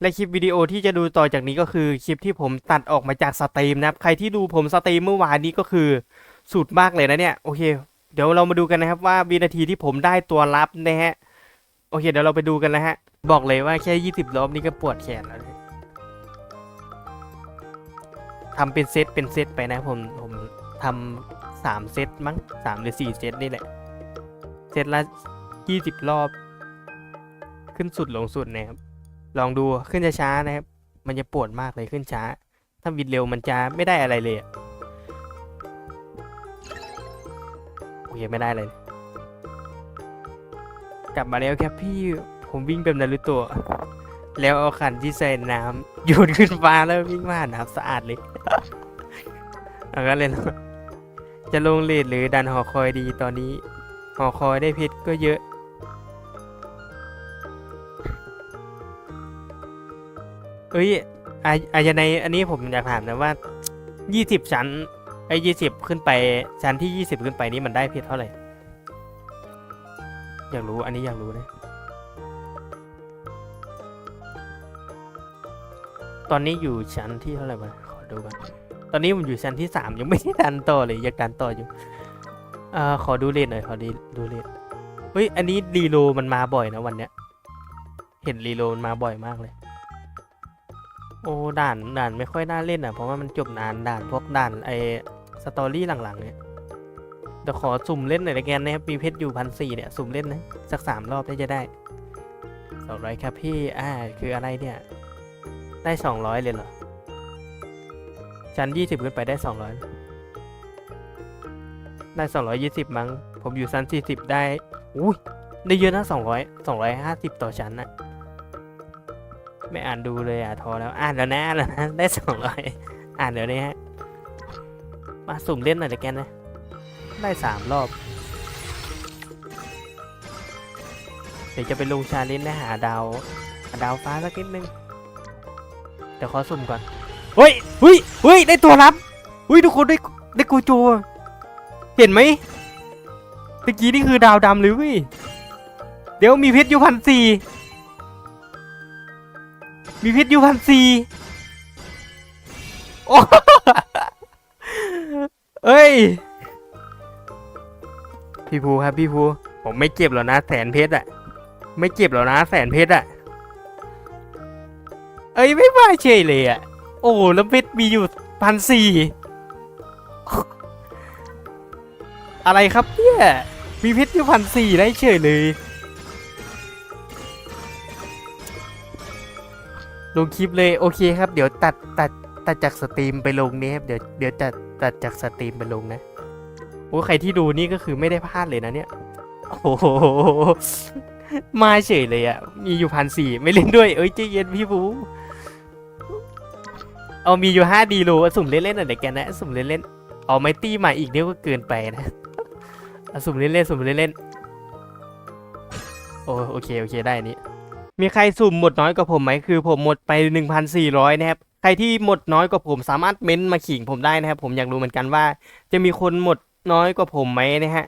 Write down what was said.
และคลิปวิดีโอที่จะดูต่อจากนี้ก็คือคลิปที่ผมตัดออกมาจากสตรีมนะครับ ใครที่ดูผมสตรีมเมื่อวานนี้ก็คือสุดมากเลยนะเนี่ย โอเค เดี๋ยวเรามาดูกันนะครับว่าวินาทีที่ผมได้ตัวรับนะฮะ โอเค เดี๋ยวเราไปดูกันนะฮะ บอกเลยว่าแค่ 20 รอบนี่ก็ปวดแขนแล้วทำเป็นเซตเป็นเซตไปนะผมผมทำสามเซตมั้งสามหรือสี่เซตนี่แหละ เซตละยี่สิบรอบ ขึ้นสุดลงสุดนะครับ ลองดูขึ้นช้าๆนะครับ มันจะปวดมากเลยขึ้นช้า ถ้าวิดเร็วมันจะไม่ได้อะไรเลยโอเคไม่ได้เลย กลับมาแล้วครับพี่ผมวิ่งแบบนารุโตะแล้วเอาขันที่ใส่น้ำโยนขึ้นฟ้าแล้ววิ่งมาหาน้ำสะอาดเลยเอาก็เลยนะจะลงเลดหรือดันหอคอยดีตอนนี้ หอคอยได้เพชรก็เยอะ อ้ยอาอายในอันนี้ผมอยากถามนะว่ายี่สิบชั้นไอ้ยี่สิบขึ้นไปชั้นที่ยี่สิบขึ้นไปนี่มันได้เพชรเท่าไหร่ อยากรู้อันนี้อยากรู้นะ ตอนนี้อยู่ชั้นที่เท่าไหร่วะขอดูกันตอนนี้ผมอยู่ชั้นที่สามยังไม่ได้ดันต่อเลยอยากดันต่ออยู่เอ่อขอดูเลทหน่อยขอดีดูเลทเฮ้ยอันนี้รีโลมันมาบ่อยนะวันเนี้ย เห็นรีโลมันมาบ่อยมากเลย อ้ด่านด่านไม่ค่อยน่าเล่นอะเพราะว่ามันจบนานด่านพวกด่านไอสตอรี่หลังๆเนี่ยเดี๋ยวขอสุ่มเล่นหน่อยละกันนะครับมีเพชรอยู่พันสี่เนี่ยสุ่มเล่นนะสักสามรอบได้จะได้สองร้อยครับพี่อ่าคืออะไรเนี่ย ได้สองร้อยเลยเหรอชั้นยี่สิบขึ้นไปได้สองร้อยได้สองร้อยยี่สิบมั้งผมอยู่ชั้นสี่สิบได้อุ้ยได้เยอะนะสองร้อยสองร้อยห้าสิบต่อชั้นนะ ไม่อ่านดูเลยอะทอแล้วอ่านแล้วนะอ่านแล้วนะได้สองร้อยอ่านเดี๋ยวนี้ฮะมาสุ่มเล่นหน่อยละกันนะ ได้สามรอบ เดี๋ยวจะไปลงชาเลนจ์และหาดาวหาดาวฟ้าสักนิดนึงเดี๋ยวขอสุ่มก่อนเฮ้ยเฮ้ยเฮ้ยได้ตัวรับเฮ้ยทุกคนได้ได้กูโจเห็นไหมตะกี้นี่คือดาวดำเลยเว้ยเดี๋ยวมีเพชรอยู่พันสี่ มีพชรอยู่พันสี่โอ้เอ้ย พี่ภูครับพี่ภูผมไม่เก็บหรอกนะแสนเพชรอะไม่เก็บหรอกนะแสนเพชรอะเอ้ยไม่ว่าเฉยเลยอะโอ้แล้วเพชรมีอยู่พันสี่อะไรครับเนี่ยมีเพชรอยู่พันสี่ได้เฉยเลย ลงคลิปเลยโอเคครับ เดี๋ยวตัดตัดตัดจากสตรีมไปลงนี้ครับเดี๋ยวเดี๋ยวตัดตัดจากสตรีมไปลงนะโอ้ใครที่ดูนี่ก็คือไม่ได้พลาดเลยนะเนี่ยโอ้โหมาเฉยเลยอะ่ะ มีอยู่พันสี่ไม่เล่นด้วย เอ้ยใจเย็นพี่บูเอามีอยู่ห้าดีโลสุ่มเล่นๆหน่อยเดี๋ยวแกนะ สุ่มเล่นๆเอาไมตี้มาอีกเนี่ยก็เกินไปนะสุ่มเล่นๆสุ่มเล่นๆโอ้โอเคโอเคได้นนี้ มีใครสุ่มหมดน้อยกว่าผมไหมคือผมหมดไป 1,400 นะครับ ใครที่หมดน้อยกว่าผมสามารถเม้นต์มาขิงผมได้นะครับ ผมอยากรู้เหมือนกันว่า จะมีคนหมดน้อยกว่าผมไหมนะฮะ